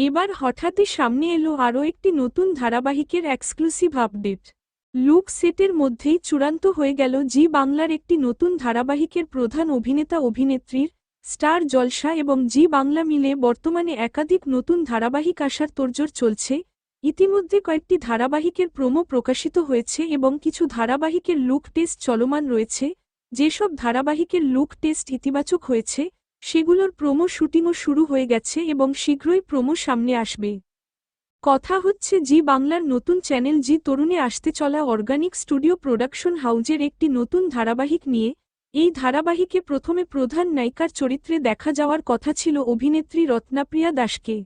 এবার হঠাৎই সামনে এলো আরও একটি নতুন ধারাবাহিকের এক্সক্লুসিভ আপডেট লুক সেটের মধ্যেই চূড়ান্ত হয়ে গেল জি বাংলার একটি নতুন ধারাবাহিকের প্রধান অভিনেতা অভিনেত্রীর স্টার জলসা এবং জি বাংলা মিলে বর্তমানে একাধিক নতুন ধারাবাহিক আসার তোড়জোড় চলছে। ইতিমধ্যে কয়েকটি ধারাবাহিকের প্রোমো প্রকাশিত হয়েছে এবং কিছু ধারাবাহিকের লুক টেস্ট চলমান রয়েছে। যেসব ধারাবাহিকের লুক টেস্ট ইতিবাচক হয়েছে সেগুলোর প্রোমো শুটিংও শুরু হয়ে গেছে এবং শীঘ্রই প্রোমো সামনে আসবে। কথা হচ্ছে, জি বাংলার নতুন চ্যানেল জি তরুণে আসতে চলা অর্গানিক স্টুডিও প্রোডাকশন হাউজের একটি নতুন ধারাবাহিক নিয়ে, এই ধারাবাহিকে প্রথমে প্রধান নায়িকার চরিত্রে দেখা যাওয়ার কথা ছিল অভিনেত্রী রত্নাপ্রিয়া দাসকে।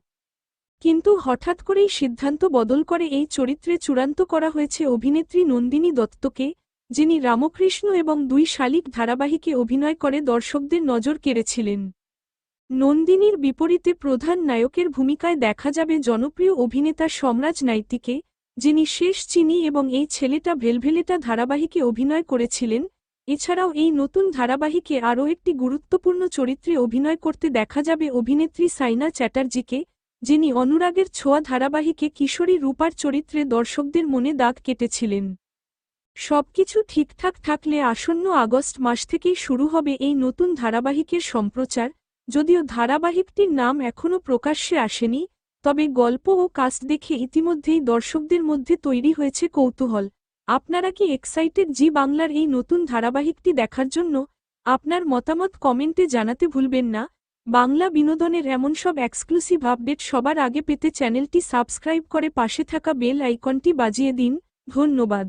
কিন্তু হঠাৎ করেই সিদ্ধান্ত বদল করে এই চরিত্রে চূড়ান্ত করা হয়েছে অভিনেত্রী নন্দিনী দত্তকে যিনি রামকৃষ্ণ এবং দুই শালিক ধারাবাহিকে অভিনয় করে দর্শকদের নজর কেড়েছিলেন। নন্দিনীর বিপরীতে প্রধান নায়কের ভূমিকায় দেখা যাবে জনপ্রিয় অভিনেতা সম্রাজ নাইতিকে যিনি শেষ চিনি এবং এই ছেলেটা ভেলভেলেটা ধারাবাহিকে অভিনয় করেছিলেন। এছাড়াও এই নতুন ধারাবাহিকে আরও একটি গুরুত্বপূর্ণ চরিত্রে অভিনয় করতে দেখা যাবে অভিনেত্রী সাইনা চ্যাটার্জিকে, যিনি অনুরাগের ছোঁয়া ধারাবাহিকে কিশোরী রূপার চরিত্রে দর্শকদের মনে দাগ কেটেছিলেন। সবকিছু ঠিকঠাক থাকলে আসন্ন আগস্ট মাস থেকেই শুরু হবে এই নতুন ধারাবাহিকের সম্প্রচার। যদিও ধারাবাহিকটির নাম এখনও প্রকাশ্যে আসেনি, তবে গল্প ও কাস্ট দেখে ইতিমধ্যেই দর্শকদের মধ্যে তৈরি হয়েছে কৌতূহল। আপনারা কি এক্সাইটেড জি বাংলার এই নতুন ধারাবাহিকটি দেখার জন্য? আপনার মতামত কমেন্টে জানাতে ভুলবেন না। বাংলা বিনোদনের এমন সব এক্সক্লুসিভ আপডেট সবার আগে পেতে চ্যানেলটি সাবস্ক্রাইব করে পাশে থাকা বেল আইকনটি বাজিয়ে দিন। ধন্যবাদ।